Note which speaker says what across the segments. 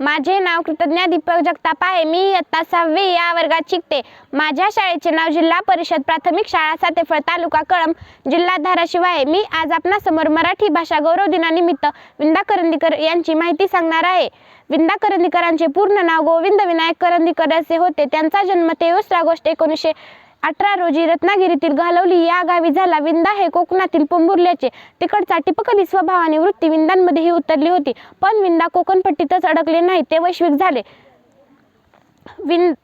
Speaker 1: माझे नाव कृतज्ञ दीपक जगताप आहे. मी इयत्ता सहावी या वर्गात शिकते. माझ्या शाळेचे नाव जिल्हा परिषद प्राथमिक शाळा सातेफळ तालुका कळंब जिल्हा धाराशिव आहे. मी आज आपणासमोर मराठी भाषा गौरव दिनानिमित्त विंदा करंदीकर यांची माहिती सांगणार आहे. विंदा करंदीकरांचे पूर्ण नाव गोविंद विनायक करंदीकर असे होते. त्यांचा जन्म तेवीस ऑगस्ट एकोणीसशे अठरा रोजी रत्नागिरीतील घालवली या गावी झाला विंदा हे कोकणातील पोंबुर्ल्याचे. तिकडचा टिपकली स्वभावाने वृत्ती विंदांमध्येही उतरली होती. पण विंदा कोकणपट्टीतच अडकले नाही ते वैश्विक झाले. विंद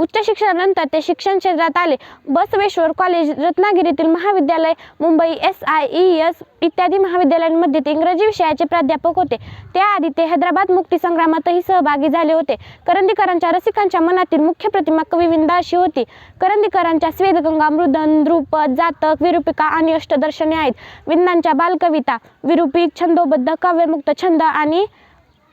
Speaker 1: उच्च शिक्षणानंतर ते शिक्षण क्षेत्रात आले. बसवेश्वर कॉलेज रत्नागिरीतील महाविद्यालय Mumbai S I E S इत्यादी महाविद्यालयांमध्ये ते इंग्रजी विषयाचे प्राध्यापक होते. त्याआधी ते हैदराबाद मुक्तीसंग्रामातही सहभागी झाले होते. करंदीकरांच्या रसिकांच्या मनातील मुख्य प्रतिमा कवी विंदा अशी होती. करंदीकरांच्या स्वेदगंगा मृदन ध्रुपद जातक विरूपिका आणि अष्टदर्शने आहेत. विंदांच्या बालकविता विरूपी छंदोबद्ध काव्यमुक्त छंद आणि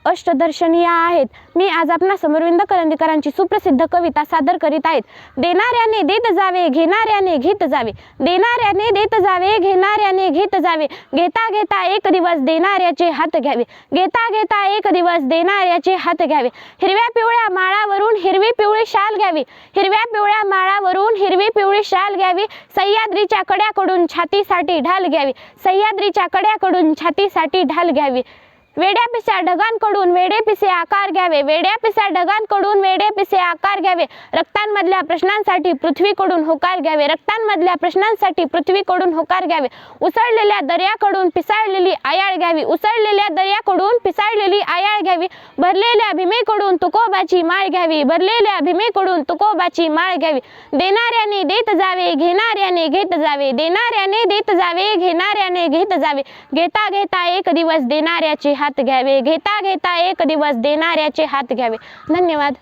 Speaker 1: अष्टदर्शनीय आहेत. मी आज आपणा समरविंद करंदीकरांची सुप्रसिद्ध कविता सादर करीत आहेत. देणाऱ्याने देत जावे घेणाऱ्याने घेत जावे. देणाऱ्याने देत जावे घेणाऱ्याने घेत जावे. घेता घेता एक दिवस देणाऱ्याचे हात घ्यावे. घेता घेता एक दिवस देणाऱ्याचे हात घ्यावे. हिरव्या पिवळ्या माळावरून हिरवी पिवळी शाल घ्यावी. हिरव्या पिवळ्या माळावरून हिरवी पिवळी शाल घ्यावी. सह्याद्रीच्या कड्याकडून छातीसाठी ढाल घ्यावी. सह्याद्रीच्या कड्याकडून छातीसाठी ढाल घ्यावी. वेड्या पिस्या ढगांकडून वेडे पिसे आकार घ्यावे. वेड्या पिस्या ढगांकडून वेडे पिसे आकार घ्यावे. रक्तांमधल्या प्रश्नांसाठी पृथ्वीकडून होकार घ्यावे. रक्तांमधल्या प्रश्नांसाठी पृथ्वीकडून होकार घ्यावे. उसळलेल्या दर्याकडून पिसाळलेली आयाळ घ्यावी. उसळलेल्या दर्याकडून पिसाळलेली आयाळ घ्यावी. भरलेल्या भीमेकडून तुकोबाची माळ घ्यावी. भरलेल्या भीमेकडून तुकोबाची माळ घ्यावी. देणाऱ्याने देत जावे घेणाऱ्याने घेत जावे. देणाऱ्याने देत जावे घेणाऱ्याने घेत जावे. घेता घेता एक दिवस देणाऱ्याचे हात घ्यावे. घेता घेता एक दिवस देणाऱ्याचे हात घ्यावे. धन्यवाद.